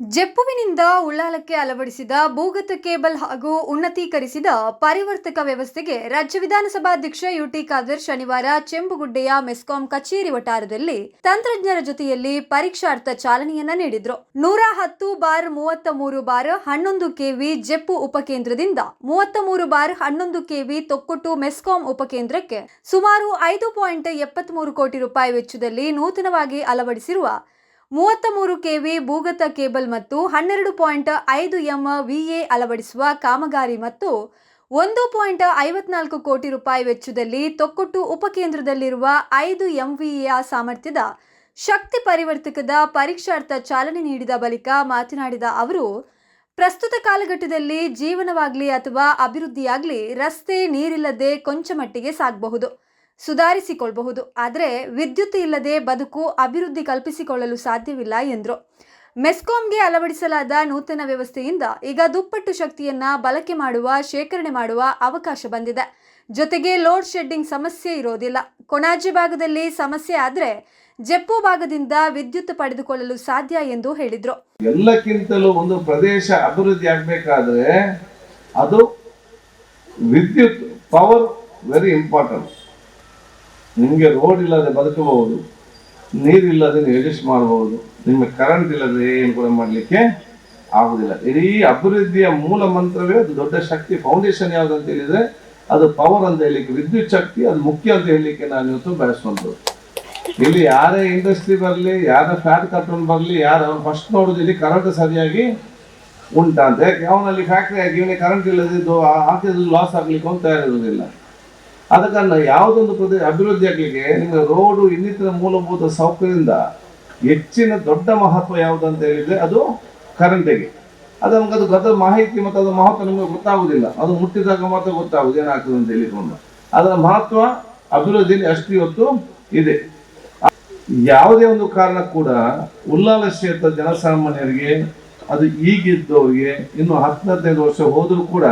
ಜೆಪ್ಪುವಿನಿಂದ ಉಳ್ಳಾಲಕ್ಕೆ ಅಳವಡಿಸಿದ ಭೂಗತ ಕೇಬಲ್ ಹಾಗೂ ಉನ್ನತೀಕರಿಸಿದ ಪರಿವರ್ತಕ ವ್ಯವಸ್ಥೆಗೆ ರಾಜ್ಯ ವಿಧಾನಸಭಾಧ್ಯಕ್ಷ ಯುಟಿ ಖಾದರ್ ಶನಿವಾರ ಚೆಂಬುಗುಡ್ಡೆಯ ಮೆಸ್ಕಾಂ ಕಚೇರಿ ವಠಾರದಲ್ಲಿ ತಂತ್ರಜ್ಞರ ಜೊತೆಯಲ್ಲಿ ಪರೀಕ್ಷಾರ್ಥ ಚಾಲನೆಯನ್ನ ನೀಡಿದ್ರು. ನೂರ ಹತ್ತು ಬಾರ್ ಮೂವತ್ತ ಮೂರು ಬಾರ್ ಹನ್ನೊಂದು ಕೆವಿ ಜೆಪ್ಪು ಉಪಕೇಂದ್ರದಿಂದ ಮೂವತ್ತ ಮೂರು ಬಾರ್ ಹನ್ನೊಂದು ಕೆವಿ ತೊಕ್ಕೊಟ್ಟು ಮೆಸ್ಕಾಂ ಉಪಕೇಂದ್ರಕ್ಕೆ ಸುಮಾರು ಐದು ಪಾಯಿಂಟ್ ಎಪ್ಪತ್ಮೂರು ಕೋಟಿ ರೂಪಾಯಿ ವೆಚ್ಚದಲ್ಲಿ ನೂತನವಾಗಿ ಅಳವಡಿಸಿರುವ ಮೂವತ್ತ ಮೂರು ಕೆವಿ ಭೂಗತ ಕೇಬಲ್ ಮತ್ತು ಹನ್ನೆರಡು ಪಾಯಿಂಟ್ ಐದು ಎಂ ವಿಎ ಅಳವಡಿಸುವ ಕಾಮಗಾರಿ ಮತ್ತು ಒಂದು ಪಾಯಿಂಟ್ ಐವತ್ನಾಲ್ಕು ಕೋಟಿ ರೂಪಾಯಿ ವೆಚ್ಚದಲ್ಲಿ ತೊಕ್ಕೊಟ್ಟು ಉಪಕೇಂದ್ರದಲ್ಲಿರುವ ಐದು ಎಂವಿಎಯ ಸಾಮರ್ಥ್ಯದ ಶಕ್ತಿ ಪರಿವರ್ತಕದ ಪರೀಕ್ಷಾರ್ಥ ಚಾಲನೆ ನೀಡಿದ ಬಳಿಕ ಮಾತನಾಡಿದ ಅವರು, ಪ್ರಸ್ತುತ ಕಾಲಘಟ್ಟದಲ್ಲಿ ಜೀವನವಾಗಲಿ ಅಥವಾ ಅಭಿವೃದ್ಧಿಯಾಗಲಿ ರಸ್ತೆ ನೀರಿಲ್ಲದೆ ಕೊಂಚ ಮಟ್ಟಿಗೆ ಸಾಗಬಹುದು. ಸುಧಾರಿಸಿಕೊಳ್ಳಬಹುದು ಆದರೆ ವಿದ್ಯುತ್ ಇಲ್ಲದೆ ಬದುಕು ಅಭಿವೃದ್ಧಿ ಕಲ್ಪಿಸಿಕೊಳ್ಳಲು ಸಾಧ್ಯವಿಲ್ಲ ಎಂದರು. ಮೆಸ್ಕಾಂಗೆ ಅಳವಡಿಸಲಾದ ನೂತನ ವ್ಯವಸ್ಥೆಯಿಂದ ಈಗ ದುಪ್ಪಟ್ಟು ಶಕ್ತಿಯನ್ನ ಬಳಕೆ ಮಾಡುವ, ಶೇಖರಣೆ ಮಾಡುವ ಅವಕಾಶ ಬಂದಿದೆ. ಜೊತೆಗೆ ಲೋಡ್ ಶೆಡ್ಡಿಂಗ್ ಸಮಸ್ಯೆ ಇರೋದಿಲ್ಲ. ಕೊಣಾಜೆ ಭಾಗದಲ್ಲಿ ಸಮಸ್ಯೆ ಆದರೆ ಜೆಪ್ಪು ಭಾಗದಿಂದ ವಿದ್ಯುತ್ ಪಡೆದುಕೊಳ್ಳಲು ಸಾಧ್ಯ ಎಂದು ಹೇಳಿದರು. ಎಲ್ಲಕ್ಕಿಂತಲೂ ಒಂದು ಪ್ರದೇಶ ಅಭಿವೃದ್ಧಿ ಆಗಬೇಕಾದ್ರೆ ಅದು ವಿದ್ಯುತ್ ಪವರ್ ವೆರಿ ಇಂಪಾರ್ಟೆಂಟ್ ನಿಮಗೆ ರೋಡ್ ಇಲ್ಲದೆ ಬದುಕಬಹುದು ನೀರಿಲ್ಲದೆ ನೀವು ಅಡ್ಜಸ್ಟ್ ಮಾಡಬಹುದು ನಿಮಗೆ ಕರೆಂಟ್ ಇಲ್ಲದೆ ಏನು ಕೂಡ ಮಾಡಲಿಕ್ಕೆ ಆಗುದಿಲ್ಲ ಇಡೀ ಅಭಿವೃದ್ಧಿಯ ಮೂಲ ಮಂತ್ರವೇ ಅದು ದೊಡ್ಡ ಶಕ್ತಿ ಫೌಂಡೇಶನ್ ಯಾವ್ದು ಅಂತ ಹೇಳಿದ್ರೆ ಅದು ಪವರ್ ಅಂತ ಹೇಳಲಿಕ್ಕೆ ವಿದ್ಯುತ್ ಶಕ್ತಿ ಅದು ಮುಖ್ಯ ಅಂತ ಹೇಳಲಿಕ್ಕೆ ನಾನು ಇವತ್ತು ಬಯಸುವಂಥದ್ದು ಇಲ್ಲಿ ಯಾರೇ ಇಂಡಸ್ಟ್ರಿ ಬರಲಿ ಯಾರ ಫ್ಯಾಟ್ ಕಟ್ಕೊಂಡು ಬರಲಿ ಯಾರು ಫಸ್ಟ್ ನೋಡೋದು ಇಲ್ಲಿ ಕರೆಂಟ್ ಸರಿಯಾಗಿ ಉಂಟಾ ಅಂತ ಯಾಕೆ ಅವನಲ್ಲಿ ಫ್ಯಾಕ್ಟ್ರಿ ಆಗಿ ಇವನಿಗೆ ಕರೆಂಟ್ ಇಲ್ಲದಿದ್ದು ಆ- ಹಾಕಿದ್ದು ಲಾಸ್ ಆಗ್ಲಿಕ್ಕೆ ಅಂತ ತಯಾರಿರುವುದಿಲ್ಲ ಆದ ಕಾರಣ ಯಾವುದೊಂದು ಪ್ರದೇಶ ಅಭಿವೃದ್ಧಿ ಆಗಲಿಕ್ಕೆ ನಿಮ್ಮ ರೋಡು ಇನ್ನಿತರ ಮೂಲಭೂತ ಸೌಕರ್ಯದಿಂದ ಹೆಚ್ಚಿನ ದೊಡ್ಡ ಮಹತ್ವ ಯಾವುದು ಅಂತ ಹೇಳಿದ್ರೆ ಅದು ಕರೆಂಟಿಗೆ ಅದು ನಮ್ಗೆ ಅದು ಗದ ಮಾಹಿತಿ ಮತ್ತು ಅದರ ಮಹತ್ವ ನಮಗೆ ಗೊತ್ತಾಗುವುದಿಲ್ಲ ಅದು ಮುಟ್ಟಿದಾಗ ಮಾತ್ರ ಗೊತ್ತಾಗುದು ಏನಾಗ್ತದೆ ಅಂತ ಹೇಳಿಕೊಂಡು. ಅದರ ಮಹತ್ವ ಅಭಿವೃದ್ಧಿಯಲ್ಲಿ ಅಷ್ಟು ಇವತ್ತು ಇದೆ. ಯಾವುದೇ ಒಂದು ಕಾರಣ ಕೂಡ ಉಲ್ಲಾಲ ಕ್ಷೇತ್ರ ಜನಸಾಮಾನ್ಯರಿಗೆ ಅದು ಈಗಿದ್ದವರಿಗೆ ಇನ್ನು ಹತ್ತು ಹದಿನೈದು ವರ್ಷ ಹೋದರೂ ಕೂಡ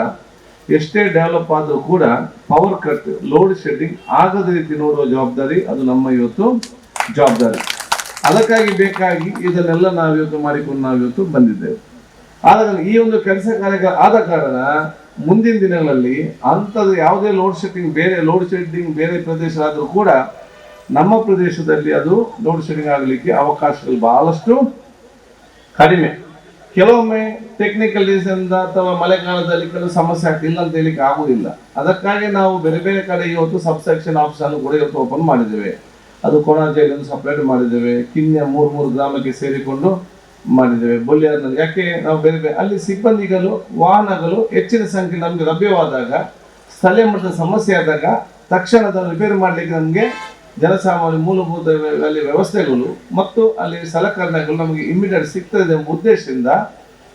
ಎಷ್ಟೇ ಡೆವಲಪ್ ಆದರೂ ಕೂಡ ಪವರ್ ಕಟ್ ಲೋಡ್ ಶೆಡ್ಡಿಂಗ್ ಆಗದ ರೀತಿ ನೋಡುವ ಜವಾಬ್ದಾರಿ ಅದು ನಮ್ಮ ಇವತ್ತು ಜವಾಬ್ದಾರಿ. ಅದಕ್ಕಾಗಿ ಬೇಕಾಗಿ ಇದನ್ನೆಲ್ಲ ನಾವು ಇವತ್ತು ಮಾಡಿಕೊಂಡು ನಾವು ಇವತ್ತು ಬಂದಿದ್ದೇವೆ. ಆದರೆ ಈ ಒಂದು ಕೆಲಸ ಕಾರ್ಯಗಳ ಆದ ಕಾರಣ ಮುಂದಿನ ದಿನಗಳಲ್ಲಿ ಅಂಥದ್ದು ಯಾವುದೇ ಲೋಡ್ ಶೆಡ್ಡಿಂಗ್ ಬೇರೆ ಲೋಡ್ ಶೆಡ್ಡಿಂಗ್ ಬೇರೆ ಪ್ರದೇಶ ಆದರೂ ಕೂಡ ನಮ್ಮ ಪ್ರದೇಶದಲ್ಲಿ ಅದು ಲೋಡ್ ಶೆಡ್ಡಿಂಗ್ ಆಗಲಿಕ್ಕೆ ಅವಕಾಶಗಳು ಬಹಳಷ್ಟು ಕಡಿಮೆ. ಕೆಲವೊಮ್ಮೆ ಟೆಕ್ನಿಕಲ್ ಅಥವಾ ಮಳೆಗಾಲದಲ್ಲಿ ಕೆಲವು ಸಮಸ್ಯೆ ಆಗ್ತಿಲ್ಲ ಅಂತ ಹೇಳಿಕ್ಕೆ ಆಗುದಿಲ್ಲ ಅದಕ್ಕಾಗಿ ನಾವು ಬೇರೆ ಬೇರೆ ಕಡೆ ಇವತ್ತು ಸಬ್ ಸೆಕ್ಷನ್ ಆಫೀಸ್ ಅನ್ನು ಕೂಡ ಇವತ್ತು ಓಪನ್ ಮಾಡಿದ್ದೇವೆ. ಅದು ಕೊಣಾಜೆಯಲ್ಲಿ ಸಪ್ರೇಟ್ ಮಾಡಿದ್ದೇವೆ. ಕಿನ್ಯ ಮೂರು ಮೂರು ಗ್ರಾಮಕ್ಕೆ ಸೇರಿಕೊಂಡು ಮಾಡಿದ್ದೇವೆ. ಬೊಲಿಯಾರ್ನಲ್ಲಿ ಯಾಕೆ ನಾವು ಬೇರೆ ಬೇರೆ ಅಲ್ಲಿ ಸಿಬ್ಬಂದಿಗಳು, ವಾಹನಗಳು ಹೆಚ್ಚಿನ ಸಂಖ್ಯೆ ನಮಗೆ ಲಭ್ಯವಾದಾಗ, ಸ್ಥಳೀಯ ಮಟ್ಟದ ಸಮಸ್ಯೆ ಆದಾಗ ತಕ್ಷಣ ಅದನ್ನು ರಿಪೇರ್ ಮಾಡಲಿಕ್ಕೆ ನಮಗೆ ಜನಸಾಮಾನ್ಯ ಮೂಲಭೂತ ಅಲ್ಲಿ ವ್ಯವಸ್ಥೆಗಳು ಮತ್ತು ಅಲ್ಲಿ ಸಲಕರಣೆಗಳು ನಮಗೆ ಇಮಿಡಿಯೇಟ್ ಸಿಗ್ತದೆ ಎಂಬ ಉದ್ದೇಶದಿಂದ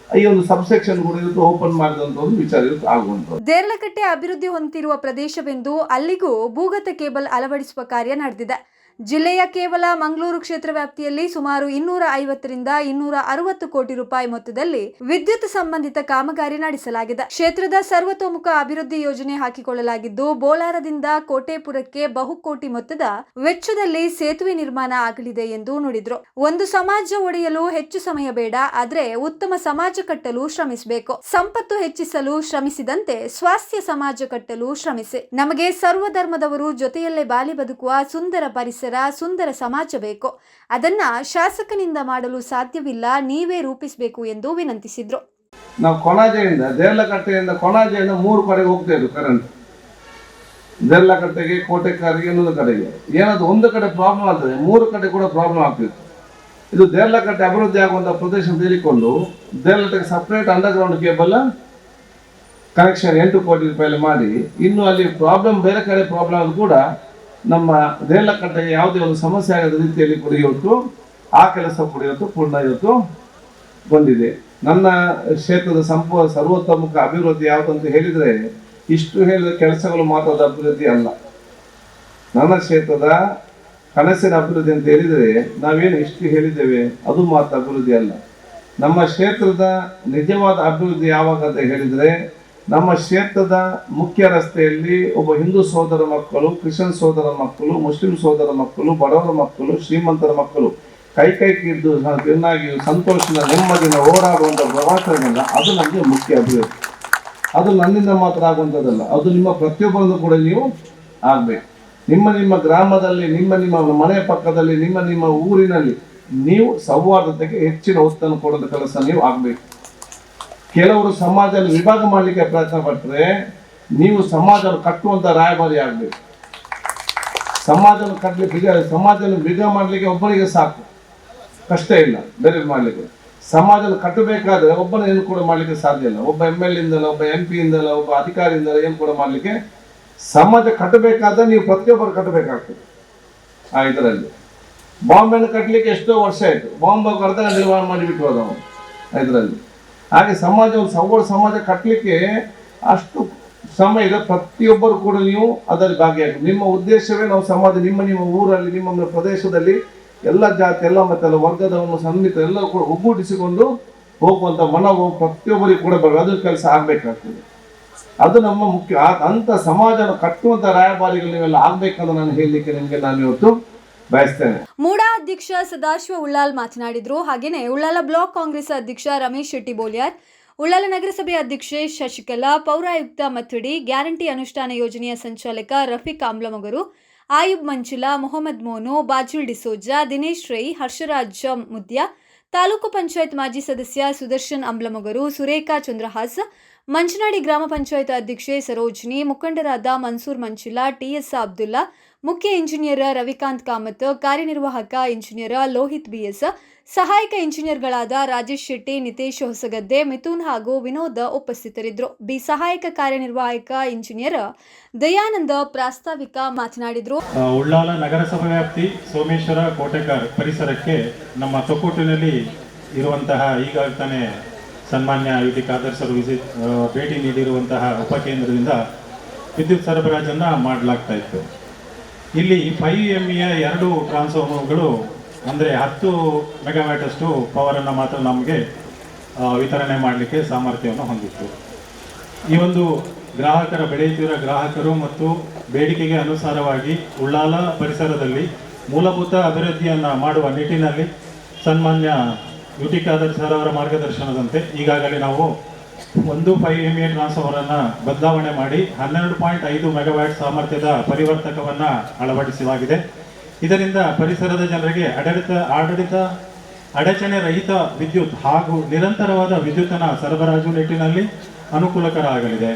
ಈ ಒಂದು ಸಬ್ಸೆಕ್ಷನ್ ಕೂಡ ಇವತ್ತು ಓಪನ್ ಮಾಡಿದಂತ ಒಂದು ವಿಚಾರ ಇವತ್ತು ಆಗುವಂತ ದೇರ್ಲಕಟ್ಟೆ ಅಭಿವೃದ್ಧಿ ಹೊಂದಿರುವ ಪ್ರದೇಶವೆಂದು ಅಲ್ಲಿಗೂ ಭೂಗತ ಕೇಬಲ್ ಅಳವಡಿಸುವ ಕಾರ್ಯ ನಡೆದಿದೆ. ಜಿಲ್ಲೆಯ ಕೇವಲ ಮಂಗಳೂರು ಕ್ಷೇತ್ರ ವ್ಯಾಪ್ತಿಯಲ್ಲಿ ಸುಮಾರು ಇನ್ನೂರ ಐವತ್ತರಿಂದ ಇನ್ನೂರ ಅರವತ್ತು ಕೋಟಿ ರೂಪಾಯಿ ಮೊತ್ತದಲ್ಲಿ ವಿದ್ಯುತ್ ಸಂಬಂಧಿತ ಕಾಮಗಾರಿ ನಡೆಸಲಾಗಿದೆ. ಕ್ಷೇತ್ರದ ಸರ್ವತೋಮುಖ ಅಭಿವೃದ್ಧಿ ಯೋಜನೆ ಹಾಕಿಕೊಳ್ಳಲಾಗಿದ್ದು ಬೋಲಾರದಿಂದ ಕೋಟೆಪುರಕ್ಕೆ ಬಹುಕೋಟಿ ಮೊತ್ತದ ವೆಚ್ಚದಲ್ಲಿ ಸೇತುವೆ ನಿರ್ಮಾಣ ಆಗಲಿದೆ ಎಂದು ನುಡಿದ್ರು. ಒಂದು ಸಮಾಜ ಒಡೆಯಲು ಹೆಚ್ಚು ಸಮಯ ಬೇಡ, ಆದರೆ ಉತ್ತಮ ಸಮಾಜ ಕಟ್ಟಲು ಶ್ರಮಿಸಬೇಕು. ಸಂಪತ್ತು ಹೆಚ್ಚಿಸಲು ಶ್ರಮಿಸಿದಂತೆ ಸ್ವಾಸ್ಥ್ಯ ಸಮಾಜ ಕಟ್ಟಲು ಶ್ರಮಿಸಿ. ನಮಗೆ ಸರ್ವಧರ್ಮದವರು ಜೊತೆಯಲ್ಲೇ ಬಾಲಿ ಬದುಕುವ ಸುಂದರ ಪರಿಸರ ಸುಂದರ ಸಮಾಜ ಬೇಕು. ಅದನ್ನ ಶಾಸಕನಿಂದ ಮಾಡಲು ಸಾಧ್ಯವಿಲ್ಲ, ನೀವೇ ರೂಪಿಸಬೇಕು ಎಂದು ವಿನಂತಿಸಿದ್ರು. ನಾವು ಕೊಣಾಜೆಯಿಂದ ದೇರ್ಲಕಟ್ಟೆಯಿಂದ ಕೊಣಾಜೆಯಿಂದ ಮೂರು ಕಡೆಗೆ ಹೋಗ್ತಾ ಇದ್ದು ಕರೆಂಟ್ ದೇರ್ಲಕಟ್ಟೆಗೆ ಕೋಟೆಕಾರಿಗೆ ಇನ್ನೊಂದು ಕಡೆಗೆ. ಏನಾದ್ರು ಒಂದು ಕಡೆ ಪ್ರಾಬ್ಲಮ್ ಆಗ್ತದೆ ಮೂರು ಕಡೆ ಕೂಡ ಪ್ರಾಬ್ಲಮ್ ಆಗ್ತಿತ್ತು. ಇದು ದೇರ್ಲಕಟ್ಟೆ ಅಭಿವೃದ್ಧಿ ಆಗುವಂಥ ಪ್ರದೇಶ ತೀರಿಕೊಂಡು ದೇರ್ಲಕಟ್ಟೆಗೆ ಸಪ್ರೇಟ್ ಅಂಡರ್ಗ್ರೌಂಡ್ ಕೇಬಲ್ ಕನೆಕ್ಷನ್ ಎಂಟು ಕೋಟಿ ರೂಪಾಯಿ ಮಾಡಿ, ಇನ್ನು ಅಲ್ಲಿ ಪ್ರಾಬ್ಲಮ್ ಬೇರೆ ಕಡೆ ಪ್ರಾಬ್ಲಮ್ ಕೂಡ ನಮ್ಮ ದೇರ್ಲಕಟ್ಟೆಗೆ ಯಾವುದೇ ಒಂದು ಸಮಸ್ಯೆ ಆಗದ ರೀತಿಯಲ್ಲಿ ಕೂಡ ಇವತ್ತು ಆ ಕೆಲಸ ಕೂಡ ಇವತ್ತು ಪೂರ್ಣ ಇವತ್ತು ಬಂದಿದೆ. ನನ್ನ ಕ್ಷೇತ್ರದ ಸಂಪೂ ಸರ್ವತೋಮುಖ ಅಭಿವೃದ್ಧಿ ಯಾವುದು ಅಂತ ಹೇಳಿದ್ರೆ, ಇಷ್ಟು ಹೇಳಿದ ಕೆಲಸಗಳು ಮಾತ್ರದ ಅಭಿವೃದ್ಧಿ ಅಲ್ಲ. ನನ್ನ ಕ್ಷೇತ್ರದ ಕನಸಿನ ಅಭಿವೃದ್ಧಿ ಅಂತ ಹೇಳಿದರೆ, ನಾವೇನು ಇಷ್ಟು ಹೇಳಿದ್ದೇವೆ, ಅದು ಮಾತ್ರ ಅಭಿವೃದ್ಧಿ ಅಲ್ಲ. ನಮ್ಮ ಕ್ಷೇತ್ರದ ನಿಜವಾದ ಅಭಿವೃದ್ಧಿ ಯಾವಾಗ ಅಂತ ಹೇಳಿದರೆ ನಮ್ಮ ಕ್ಷೇತ್ರದ ಮುಖ್ಯ ರಸ್ತೆಯಲ್ಲಿ ಒಬ್ಬ ಹಿಂದೂ ಸೋದರ ಮಕ್ಕಳು, ಕ್ರಿಶ್ಚಿಯನ್ ಸೋದರ ಮಕ್ಕಳು, ಮುಸ್ಲಿಂ ಸೋದರ ಮಕ್ಕಳು, ಬಡವರ ಮಕ್ಕಳು, ಶ್ರೀಮಂತರ ಮಕ್ಕಳು ಕೈ ಕೈ ಕಿದ್ದು ಚೆನ್ನಾಗಿ ಸಂತೋಷದ ನೆಮ್ಮದಿನ ಓಡಾಡುವಂಥ ಪ್ರವಾಸಗಳಿಲ್ಲ ಅದು ನಮಗೆ ಮುಖ್ಯ ಅಭಿವೃದ್ಧಿ ಅದು ನನ್ನಿಂದ ಮಾತ್ರ ಆಗುವಂಥದ್ದಲ್ಲ. ಅದು ನಿಮ್ಮ ಪ್ರತಿಯೊಬ್ಬರನ್ನು ಕೂಡ ನೀವು ಆಗಬೇಕು. ನಿಮ್ಮ ನಿಮ್ಮ ಗ್ರಾಮದಲ್ಲಿ, ನಿಮ್ಮ ನಿಮ್ಮ ಮನೆ ಪಕ್ಕದಲ್ಲಿ, ನಿಮ್ಮ ನಿಮ್ಮ ಊರಿನಲ್ಲಿ ನೀವು ಸೌಹಾರ್ದತೆಗೆ ಹೆಚ್ಚಿನ ಒತ್ತನ್ನು ಕೊಡೋದ ಕೆಲಸ ನೀವು ಆಗ್ಬೇಕು. ಕೆಲವರು ಸಮಾಜದಲ್ಲಿ ವಿಭಾಗ ಮಾಡಲಿಕ್ಕೆ ಪ್ರಯತ್ನ ಪಟ್ಟರೆ ನೀವು ಸಮಾಜವನ್ನು ಕಟ್ಟುವಂಥ ರಾಯಭಾರಿ ಆಗಬೇಕು. ಸಮಾಜವನ್ನು ಕಟ್ಟಲಿಕ್ಕೆ ಬಿಗ ಸಮಾಜವನ್ನು ಬಿಗ ಮಾಡಲಿಕ್ಕೆ ಒಬ್ಬನಿಗೆ ಸಾಕು. ಕಷ್ಟ ಇಲ್ಲ, ಬೇರೆ ಮಾಡಲಿಕ್ಕೆ. ಸಮಾಜವನ್ನು ಕಟ್ಟಬೇಕಾದ್ರೆ ಒಬ್ಬನ ಏನು ಕೂಡ ಮಾಡಲಿಕ್ಕೆ ಸಾಧ್ಯ ಇಲ್ಲ. ಒಬ್ಬ ಎಂ ಎಲ್ ಇಂದಲ್ಲ ಒಬ್ಬ ಎಂ ಪಿ ಇಂದಲ್ಲ ಒಬ್ಬ ಅಧಿಕಾರಿಯಿಂದಲ್ಲ ಏನು ಕೂಡ ಮಾಡಲಿಕ್ಕೆ ಸಮಾಜ ಕಟ್ಟಬೇಕಾದ್ರೆ ನೀವು ಪ್ರತಿಯೊಬ್ಬರು ಕಟ್ಟಬೇಕಾಗ್ತದೆ. ಆ ಇದರಲ್ಲಿ. ಬಾಂಬೆನ ಕಟ್ಟಲಿಕ್ಕೆ ಎಷ್ಟೋ ವರ್ಷ ಆಯಿತು. ಬಾಂಬ್ ಅರ್ಧ ನಿರ್ವಹಣೆ ಮಾಡಿಬಿಟ್ಟು ಹೋದ ಅವನು ಇದರಲ್ಲಿ. ಹಾಗೆ ಸಮಾಜ ಒಂದು ಸೌರ ಸಮಾಜ ಕಟ್ಟಲಿಕ್ಕೆ ಅಷ್ಟು ಸಮಯ ಇದೆ ಪ್ರತಿಯೊಬ್ಬರು ಕೂಡ ನೀವು ಅದರಲ್ಲಿ ಭಾಗಿಯಾಗಿ. ನಿಮ್ಮ ಉದ್ದೇಶವೇ ನಾವು ಸಮಾಜ, ನಿಮ್ಮ ನಿಮ್ಮ ಊರಲ್ಲಿ, ನಿಮ್ಮ ಪ್ರದೇಶದಲ್ಲಿ ಎಲ್ಲ ಜಾತಿ, ಎಲ್ಲ ಮತ್ತೆ ವರ್ಗದವನ್ನು ಸನ್ನಿಹಿತ ಎಲ್ಲ ಕೂಡ ಒಗ್ಗೂಡಿಸಿಕೊಂಡು ಹೋಗುವಂತ ಮನವು ಪ್ರತಿಯೊಬ್ಬರಿಗೂ ಕೂಡ ಬರ ಅದ್ರ ಕೆಲಸ ಆಗ್ಬೇಕಾಗ್ತದೆ. ಅದು ನಮ್ಮ ಮುಖ್ಯ. ಅಂತ ಸಮಾಜನ ಕಟ್ಟುವಂತ ರಾಯಭಾರಿಗಳು ನೀವೆಲ್ಲ ಆಗ್ಬೇಕಂತ ನಾನು ಹೇಳಲಿಕ್ಕೆ ನಿಮಗೆ ನಾನು ಇವತ್ತು ಬಯಸ್ತೇನೆ. ಮೂಡಾ ಅಧ್ಯಕ್ಷ ಸದಾಶಿವ ಉಳ್ಳಾಲ್ ಮಾತನಾಡಿದ್ರು. ಹಾಗೇನೆ ಉಳ್ಳಾಲ ಬ್ಲಾಕ್ ಕಾಂಗ್ರೆಸ್ ಅಧ್ಯಕ್ಷ ರಮೇಶ್ ಶೆಟ್ಟಿ ಬೋಲಿಯಾರ್ ಉಳ್ಳಾಲ ನಗರಸಭೆ ಅಧ್ಯಕ್ಷೆ ಶಶಿಕಲಾ, ಪೌರಾಯುಕ್ತ ಮಥುಡಿ, ಗ್ಯಾರಂಟಿ ಅನುಷ್ಠಾನ ಯೋಜನೆಯ ಸಂಚಾಲಕ ರಫೀಕ್ ಆಮ್ಲಮಗರು, ಆಯುಬ್ ಮಂಜುಲಾ ಮೊಹಮ್ಮದ್ ಮೋನು, ಬಾಜುಲ್ ಡಿಸೋಜಾ, ದಿನೇಶ್ ರೈ, ಹರ್ಷರಾಜ ಮುದ್ಯಾ, ತಾಲೂಕು ಪಂಚಾಯತ್ ಮಾಜಿ ಸದಸ್ಯ ಸುದರ್ಶನ್ ಅಂಬ್ಲಮೊಗರು ಸುರೇಖಾ ಚಂದ್ರಹಾಸ್ ಮಂಚನಾಡಿ ಗ್ರಾಮ ಪಂಚಾಯತ್ ಅಧ್ಯಕ್ಷೆ ಸರೋಜಿನಿ, ಮುಖಂಡರಾದ ಮನ್ಸೂರ್ ಮಂಚಿಲಾ ಟಿಎಸ್ ಅಬ್ದುಲ್ಲಾ, ಮುಖ್ಯ ಇಂಜಿನಿಯರ್ ರವಿಕಾಂತ್ ಕಾಮತ್, ಕಾರ್ಯನಿರ್ವಾಹಕ ಇಂಜಿನಿಯರ್ ಲೋಹಿತ್ ಬಿಎಸ್, ಸಹಾಯಕ ಇಂಜಿನಿಯರ್ಗಳಾದ ರಾಜೇಶ್ ಶೆಟ್ಟಿ, ನಿತೇಶ್ ಹೊಸಗದ್ದೆ, ಮಿಥುನ್ ಹಾಗೂ ವಿನೋದ್ ಉಪಸ್ಥಿತರಿದ್ದರು. ಬಿ ಸಹಾಯಕ ಕಾರ್ಯನಿರ್ವಾಹಕ ಇಂಜಿನಿಯರ್ ದಯಾನಂದ ಪ್ರಾಸ್ತಾವಿಕ ಮಾತನಾಡಿದರು. ಉಳ್ಳಾಲ ನಗರಸಭಾ ವ್ಯಾಪ್ತಿ ಸೋಮೇಶ್ವರ ಕೋಟೆಕಾರ್ ಪರಿಸರಕ್ಕೆ ನಮ್ಮ ತೊಕ್ಕೋಟಿನಲ್ಲಿ ಇರುವಂತಹ ಈಗ ತಾನೇ ಸನ್ಮಾನ್ಯ ಯು ಟಿ ಖಾದರ್ ವಿಸಿಟ್ ಭೇಟಿ ನೀಡಿರುವಂತಹ ಉಪಕೇಂದ್ರದಿಂದ ವಿದ್ಯುತ್ ಸರಬರಾಜನ್ನು ಮಾಡಲಾಗ್ತಾ ಇತ್ತು. ಇಲ್ಲಿ ಫೈವ್ ಎಂ ಇಯ ಎರಡು ಟ್ರಾನ್ಸ್ಫಾರ್ಮರ್ಗಳು, ಅಂದರೆ ಹತ್ತು ಮೆಗಾವ್ಯಾಟಷ್ಟು ಪವರನ್ನು ಮಾತ್ರ ನಮಗೆ ವಿತರಣೆ ಮಾಡಲಿಕ್ಕೆ ಸಾಮರ್ಥ್ಯವನ್ನು ಹೊಂದಿತ್ತು. ಈ ಒಂದು ಗ್ರಾಹಕರ, ಬೆಳೆಯುತ್ತಿರುವ ಗ್ರಾಹಕರು ಮತ್ತು ಬೇಡಿಕೆಗೆ ಅನುಸಾರವಾಗಿ ಉಳ್ಳಾಲ ಪರಿಸರದಲ್ಲಿ ಮೂಲಭೂತ ಅಭಿವೃದ್ಧಿಯನ್ನು ಮಾಡುವ ನಿಟ್ಟಿನಲ್ಲಿ ಸನ್ಮಾನ್ಯ ಯು ಟಿ ಖಾದರ್ ಸರ್ ಅವರ ಮಾರ್ಗದರ್ಶನದಂತೆ ಈಗಾಗಲೇ ನಾವು ಒಂದು ಫೈವ್ ಎಂ ಎ ಟ್ರಾನ್ಸ್ಫಾರ್ಮರನ್ನು ಬದಲಾವಣೆ ಮಾಡಿ ಹನ್ನೆರಡು ಪಾಯಿಂಟ್ ಐದು ಮೆಗಾವ್ಯಾಟ್ ಸಾಮರ್ಥ್ಯದ ಪರಿವರ್ತಕವನ್ನು ಅಳವಡಿಸಲಾಗಿದೆ. ಇದರಿಂದ ಪರಿಸರದ ಜನರಿಗೆ ಆಡಳಿತ ಆಡಳಿತ, ಅಡಚಣೆ ರಹಿತ ವಿದ್ಯುತ್ ಹಾಗೂ ನಿರಂತರವಾದ ವಿದ್ಯುತ್ತನ ಸರಬರಾಜು ನಿಟ್ಟಿನಲ್ಲಿ ಅನುಕೂಲಕರ ಆಗಲಿದೆ